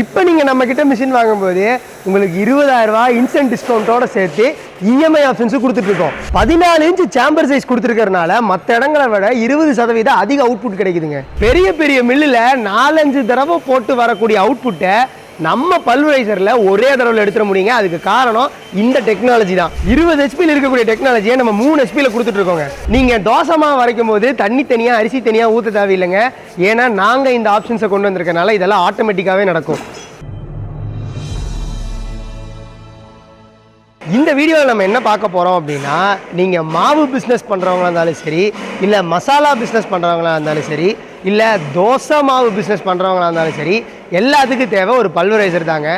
இப்போ நீங்கள் நம்ம மிஷின் வாங்கும்போது உங்களுக்கு இருபதாயிரம் ரூபாய் இன்ஸ்டன்ட் டிஸ்கவுண்ட்டோட சேர்த்து இஎம்ஐ ஆப்ஷன்ஸும் கொடுத்துட்ருக்கோம். பதினாலு இன்ச்சு சேம்பர் சைஸ் கொடுத்துருக்கறனால மற்ற இடங்களை விட இருபது சதவீதம் அதிக அவுட்புட் கிடைக்குதுங்க. பெரிய பெரிய மில்லில் நாலஞ்சு தடவை போட்டு வரக்கூடிய அவுட்புட்டை நம்ம பல்வரைசரில் ஒரே தடவை எடுத்துட முடியுங்க. அதுக்கு காரணம் இந்த டெக்னாலஜி தான். இருபது ஹெச்பியில் இருக்கக்கூடிய டெக்னாலஜியை நம்ம மூணு ஹெச்பியில் கொடுத்துட்டு இருக்கோங்க. நீங்கள் தோசமாக வரைக்கும் போது தண்ணி தனியாக அரிசி தனியாக ஊற்ற தேவையில்லைங்க. ஏன்னா நாங்கள் இந்த ஆப்ஷன்ஸை கொண்டு வந்திருக்கனால இதெல்லாம் ஆட்டோமேட்டிக்காகவே நடக்கும். இந்த வீடியோவில் நம்ம என்ன பார்க்க போகிறோம் அப்படின்னா நீங்கள் மாவு பிஸ்னஸ் பண்ணுறவங்களா இருந்தாலும் சரி இல்லை மசாலா பிஸ்னஸ் பண்ணுறவங்களா இருந்தாலும் சரி இல்லை தோசை மாவு பிஸ்னஸ் பண்ணுறவங்களா இருந்தாலும் சரி எல்லாத்துக்கும் தேவை ஒரு பல்வரைசர் தாங்க.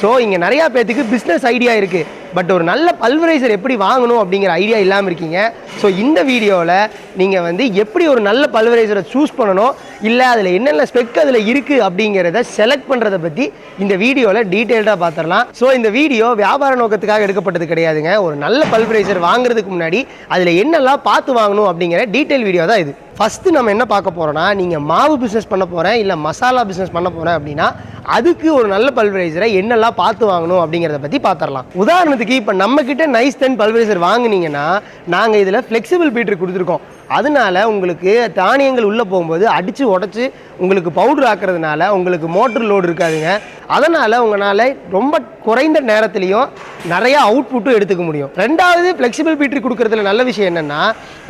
ஸோ இங்கே நிறையா பேர்த்துக்கு பிஸ்னஸ் ஐடியா இருக்குது பட் ஒரு நல்ல பல்வரைசர் எப்படி வாங்கணும் அப்படிங்கிற ஐடியா இல்லாமல் இருக்கீங்க. ஸோ இந்த வீடியோவில் நீங்கள் வந்து எப்படி ஒரு நல்ல பல்வரைசரை சூஸ் பண்ணணும் இல்லை அதில் என்னென்ன ஸ்பெக் அதில் இருக்குது அப்படிங்கிறத செலக்ட் பண்ணுறதை பற்றி இந்த வீடியோவில் டீட்டெயில்டாக பார்த்துடலாம் ஸோ இந்த வீடியோ வியாபார நோக்கத்துக்காக எடுக்கப்பட்டது கிடையாதுங்க. ஒரு நல்ல பல்வரைசர் வாங்குறதுக்கு முன்னாடி அதில் என்னெல்லாம் பார்த்து வாங்கணும் அப்படிங்கிற டீட்டெயில் வீடியோ தான் இது. ஃபஸ்ட்டு நம்ம என்ன பார்க்க போகிறோன்னா நீங்கள் மாவு பிஸ்னஸ் பண்ண போகிறேன் இல்லை மசாலா பிஸ்னஸ் பண்ண போகிறேன் அப்படின்னா な அதுக்கு ஒரு நல்ல பல்வரைசரை என்னெல்லாம் பார்த்து வாங்கணும் அப்படிங்கிறத பற்றி பார்த்துடலாம் உதாரணத்துக்கு இப்போ நம்மக்கிட்ட நைஸ் டென் பல்வரைசர் வாங்குனீங்கன்னா நாங்கள் இதில் ஃப்ளெக்சிபிள் பீட்ரு கொடுத்துருக்கோம். அதனால உங்களுக்கு தானியங்கள் உள்ளே போகும்போது அடித்து உடச்சி உங்களுக்கு பவுடர் ஆக்குறதுனால உங்களுக்கு மோட்டர் லோடு இருக்காதுங்க. அதனால் உங்களால் ரொம்ப குறைந்த நேரத்துலையும் நிறையா அவுட்புட்டும் எடுத்துக்க முடியும். ரெண்டாவது ஃப்ளெக்சிபிள் பீட்ரு கொடுக்குறதுல நல்ல விஷயம் என்னென்னா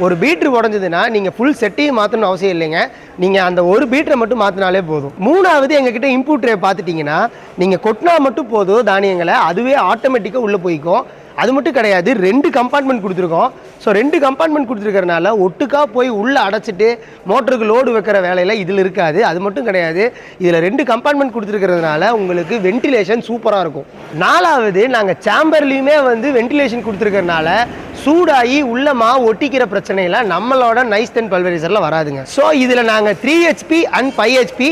ஒரு பீட்ரு உடஞ்சதுன்னா நீங்கள் ஃபுல் செட்டையும் மாற்றணும் அவசியம் இல்லைங்க. நீங்கள் அந்த ஒரு பீட்டரை மட்டும் மாற்றினாலே போதும். மூணாவது எங்ககிட்ட இன்புட் ட்ரே பார்த்துட்டிங்கன்னா நீங்கள் கொட்டினா மட்டும் போதும் தானியங்களை அதுவே ஆட்டோமேட்டிக்காக உள்ளே போய்க்கும். அது மட்டும் கிடையாது ரெண்டு கம்பார்ட்மெண்ட் கொடுத்துருக்கோம். ஸோ ரெண்டு கம்பார்ட்மெண்ட் கொடுத்துருக்கறனால ஒட்டுக்காக போய் உள்ளே அடைச்சிட்டு மோட்டருக்கு லோடு வைக்கிற வேலையில் இதில் இருக்காது. அது மட்டும் கிடையாது இதில் ரெண்டு கம்பார்ட்மெண்ட் கொடுத்துருக்கிறதுனால உங்களுக்கு வென்டிலேஷன் சூப்பராக இருக்கும். நாலாவது நாங்கள் சேம்பர்லேயுமே வந்து வென்டிலேஷன் கொடுத்துருக்கறனால சூடாகி உள்ளமா ஒட்டிக்கிற பிரச்சனையெல்லாம் நம்மளோட நைஸ் டென் பல்வரைசரில் வராதுங்க. ஸோ இதில் நாங்கள் three HP and five HP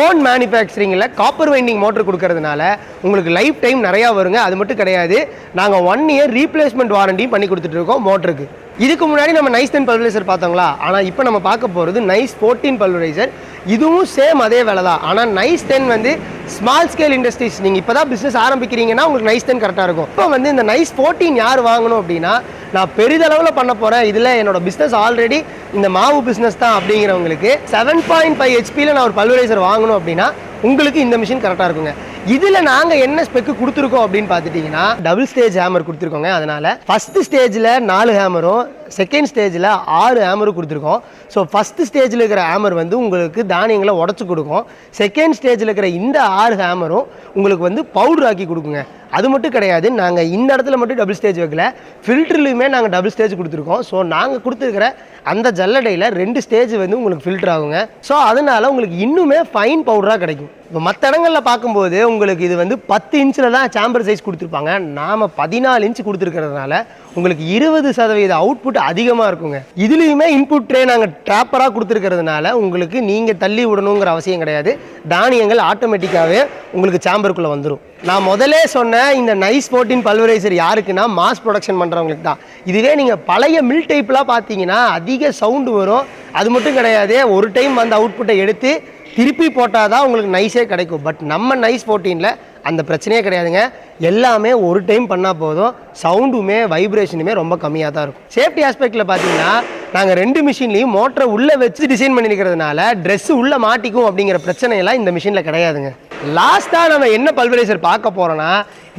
own மேனுஃபேக்சரிங்கில் copper winding motor கொடுக்கறதுனால உங்களுக்கு லைஃப் டைம் நிறையா வருங்க. அது மட்டும் கிடையாது. நாங்கள் ஒன் இயர் ரீப்ளேஸ்மெண்ட் வாரண்டியும் பண்ணி கொடுத்துட்ருக்கோம் மோட்டருக்கு இதுக்கு முன்னாடி நம்ம நைஸ் டென் பல்வரைசர் பார்த்தோங்களா? ஆனால் இப்போ நம்ம பார்க்க போகிறது நைஸ் ஃபோர்டீன் பல்வரைசர் இதுவும் சேம் அதே வேலை தான். ஆனால் நைஸ் டென் வந்து ஸ்மால் ஸ்கேல் இண்டஸ்ட்ரீஸ் நீங்கள் இப்போ தான் பிஸ்னஸ் ஆரம்பிக்கிறீங்கன்னா உங்களுக்கு நைஸ் டென் கரெக்டாக இருக்கும். இப்போ வந்து இந்த நைஸ் ஃபோர்டீன் யார் வாங்கணும் அப்படின்னா நான் பெரிதளவில் பண்ண போகிறேன் இதில் என்னோடய பிஸ்னஸ் ஆல்ரெடி இந்த மாவு பிஸ்னஸ் தான் அப்படிங்கிறவங்களுக்கு செவன் பாயிண்ட் ஃபைவ் ஹெச்பியில் நான் ஒரு பல்வரைசர் வாங்கணும் அப்படின்னா உங்களுக்கு இந்த மிஷின் கரெக்டாக இருக்குங்க. இதில் நாங்கள் என்ன ஸ்பெக்கு கொடுத்துருக்கோம் அப்படின்னு பார்த்துட்டிங்கன்னா டபுள் ஸ்டேஜ் ஹேமர் கொடுத்துருக்கோங்க. அதனால் ஃபஸ்ட்டு ஸ்டேஜில் நாலு ஹேமரும் செகண்ட் ஸ்டேஜில் ஆறு ஹேமரும் கொடுத்துருக்கோம். ஸோ ஃபஸ்ட்டு ஸ்டேஜில் இருக்கிற ஹேமர் வந்து உங்களுக்கு தானியங்களை உடச்சி கொடுக்கும். செகண்ட் ஸ்டேஜில் இருக்கிற இந்த ஆறு ஹேமரும் உங்களுக்கு வந்து பவுடர் ஆக்கி கொடுக்குங்க. அது மட்டும் கிடையாது நாங்கள் இந்த இடத்துல மட்டும் டபுள் ஸ்டேஜ் வைக்கல. ஃபில்டர்லையுமே நாங்கள் டபுள் ஸ்டேஜ் கொடுத்துருக்கோம். ஸோ நாங்கள் கொடுத்துருக்கிற அந்த ஜல்லடையில் ரெண்டு ஸ்டேஜ் வந்து உங்களுக்கு ஃபில்டர் ஆகுங்க. ஸோ அதனால உங்களுக்கு இன்னுமே ஃபைன் பவுடராக கிடைக்கும். இப்போ மற்ற இடங்களில் பார்க்கும்போது உங்களுக்கு இது வந்து பத்து இன்ச்சில் தான் சாம்பர் சைஸ் கொடுத்துருப்பாங்க. நாம் பதினாலு இன்ச் கொடுத்துருக்கிறதுனால உங்களுக்கு இருபது சதவீத அவுட்புட் அதிகமாக இருக்குங்க. இதுலேயுமே இன்புட் ட்ரே நாங்கள் ட்ராப்பராக கொடுத்துருக்கிறதுனால உங்களுக்கு நீங்கள் தள்ளி விடணுங்கிற அவசியம் கிடையாது. தானியங்கள் ஆட்டோமேட்டிக்காகவே உங்களுக்கு சாம்பருக்குள்ளே வந்துடும் நான் முதலே சொன்ன இந்த நைஸ் ஃபோர்டீன் பல்வரைசர் யாருக்குன்னா மாஸ் ப்ரொடக்ஷன் பண்ணுறவங்களுக்கு தான். இதுவே நீங்கள் பழைய மில் டைப்லாம் பார்த்தீங்கன்னா அதிக சவுண்டு வரும். அது மட்டும் கிடையாது ஒரு டைம் அந்த அவுட்புட்டை எடுத்து திருப்பி போட்டால் தான் உங்களுக்கு நைஸே கிடைக்கும். பட் நம்ம நைஸ் ஃபோர்டீனில் அந்த பிரச்சனையே கிடையாதுங்க. எல்லாமே ஒரு டைம் பண்ணால் போதும். சவுண்டுமே வைப்ரேஷனுமே ரொம்ப கம்மியாக தான் இருக்கும். சேஃப்டி ஆஸ்பெக்டில் பார்த்தீங்கன்னா நாங்கள் ரெண்டு மிஷின்லையும் மோட்டரை உள்ளே வச்சு டிசைன் பண்ணியிருக்கிறதுனால ட்ரெஸ்ஸு உள்ளே மாட்டிக்கும் அப்படிங்கிற பிரச்சனையெல்லாம் இந்த மிஷினில் கிடையாதுங்க. லாஸ்ட்டாக நம்ம என்ன பல்வரைசர் பார்க்க போகிறோன்னா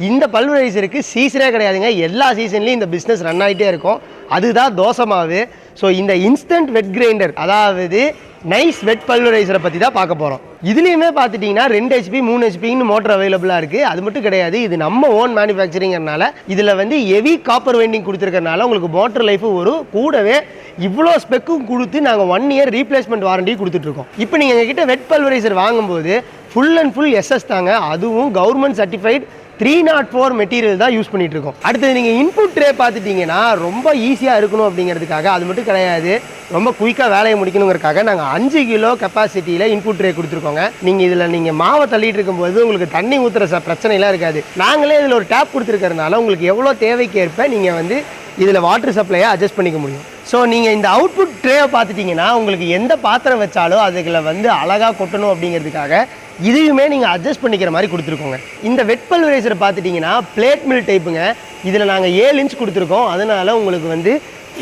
இந்த பல்வரைசருக்கு சீசனே கிடையாதுங்க. எல்லா சீசன்லேயும் இந்த பிஸ்னஸ் ரன் ஆகிட்டே இருக்கும். அதுதான் தோசை மாவு. ஸோ இந்த இன்ஸ்டன்ட் வெட் கிரைண்டர் அதாவது நைஸ் வெட் பல்வரைசரை பற்றி தான் பார்க்க போகிறோம் இதுலேயுமே பார்த்துட்டிங்கன்னா ரெண்டு ஹெச்பி மூணு ஹெச்பின்னு மோட்டர் அவைலபிளாக இருக்குது அது மட்டும் கிடையாது இது நம்ம ஓன் மேனுஃபேக்சரிங்கிறனால இதில் வந்து ஹெவி காப்பர் வைண்டிங் கொடுத்துருக்கறனால உங்களுக்கு மோட்டர் லைஃப் வரும் கூடவே இவ்வளோ ஸ்பெக்கும் கொடுத்து நாங்கள் ஒன் இயர் ரீப்ளேஸ்மெண்ட் வாரண்டி கொடுத்துட்ருக்கோம் இப்போ நீங்கள் எங்ககிட்ட வெட் பல்வரைசர் வாங்கும்போது ஃபுல் அண்ட் ஃபுல் எஸ்எஸ் தாங்க. அதுவும் government certified three nought four material தான் யூஸ் பண்ணிட்டு இருக்கோம் அடுத்தது நீங்கள் இன்புட் ட்ரே பார்த்துட்டிங்கன்னா ரொம்ப ஈஸியாக இருக்கணும் அப்படிங்கிறதுக்காக அது மட்டும் கிடையாது. ரொம்ப குயிக்காக வேலையை முடிக்கணுங்கிறதுக்காக நாங்கள் அஞ்சு கிலோ கெப்பாசிட்டியில் இன்புட் ட்ரே கொடுத்துருக்கோங்க. நீங்கள் இதில் நீங்கள் மாவை தள்ளிட்டு இருக்கும்போது உங்களுக்கு தண்ணி ஊற்றுற ச பிரச்சனைலாம் இருக்காது. நாங்களே இதில் ஒரு டேப் கொடுத்துருக்கறனால உங்களுக்கு எவ்வளோ தேவைக்கு ஏற்ப நீங்கள் வந்து இதில் வாட்டர் சப்ளையை அட்ஜஸ்ட் பண்ணிக்க முடியும். ஸோ நீங்கள் இந்த அவுட்புட் ட்ரேவை பார்த்துட்டிங்கன்னா உங்களுக்கு எந்த பாத்திரம் வச்சாலும் அதுகளை வந்து அழகாக கொட்டணும் அப்படிங்கிறதுக்காக இதையுமே நீங்கள் அட்ஜஸ்ட் பண்ணிக்கிற மாதிரி கொடுத்துருக்கோங்க. இந்த வெட் பல்வரைசரை பார்த்துட்டிங்கன்னா பிளேட் மில் டைப்புங்க இதில் நாங்கள் ஏழு இன்ச் கொடுத்துருக்கோம். அதனால் உங்களுக்கு வந்து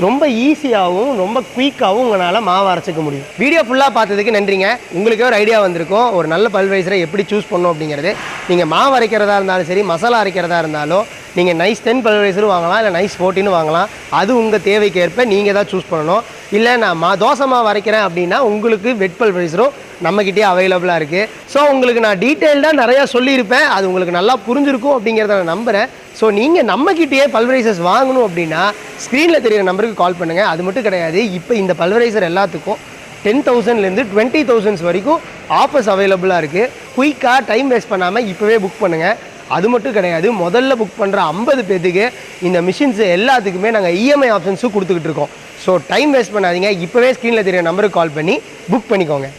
ரொம்ப ஈஸியாகவும் ரொம்ப குயிக்காகவும் உங்களால் மாவு அரைச்சிக்க முடியும். வீடியோ ஃபுல்லாக பார்த்ததுக்கு நன்றிங்க. உங்களுக்கே ஒரு ஐடியா வந்திருக்கும். ஒரு நல்ல பல்வைசரை எப்படி சூஸ் பண்ணும் அப்படிங்கிறது. நீங்கள் மாவு அரைக்கிறதா இருந்தாலும் சரி மசாலா அரைக்கிறதா இருந்தாலும் நீங்கள் நைஸ் டென் பல்வைசரும் வாங்கலாம் இல்லை நைஸ் ஃபோர்ட்டின்னு வாங்கலாம். அது உங்கள் தேவைக்கேற்ப நீங்கள் தான் சூஸ் பண்ணணும். இல்லை நான் மா தோசை மாவு அரைக்கிறேன் அப்படின்னா உங்களுக்கு வெட் பல்வைசரும் நம்மக்கிட்டே அவைலபிளாக இருக்குது ஸோ உங்களுக்கு நான் டீட்டெயில்டாக நிறையா சொல்லியிருப்பேன். அது உங்களுக்கு நல்லா புரிஞ்சிருக்கும் அப்படிங்கிறத நான் நம்புகிறேன் ஸோ நீங்கள் நம்மக்கிட்டேயே பல்வரைசர்ஸ் வாங்கணும் அப்படின்னா ஸ்க்ரீனில் தெரியிற நம்பருக்கு கால் பண்ணுங்கள் அது மட்டும் கிடையாது. இப்போ இந்த பல்வரைசர் எல்லாத்துக்கும் டென் தௌசண்ட்லேருந்து டுவெண்ட்டி தௌசண்ட்ஸ் வரைக்கும் ஆஃபர்ஸ் அவைலபிளாக இருக்குது குயிக்காக டைம் வேஸ்ட் பண்ணாமல் இப்போவே புக் பண்ணுங்கள் அது மட்டும் கிடையாது. முதல்ல புக் பண்ணுற ஐம்பது பேத்துக்கு இந்த மிஷின்ஸ் எல்லாத்துக்குமே நாங்கள் இஎம்ஐ ஆப்ஷன்ஸும் கொடுத்துக்கிட்டு இருக்கோம். ஸோ டைம் வேஸ்ட் பண்ணாதீங்க. இப்போவே ஸ்க்ரீனில் தெரியுற நம்பருக்கு கால் பண்ணி புக் பண்ணிக்கோங்க.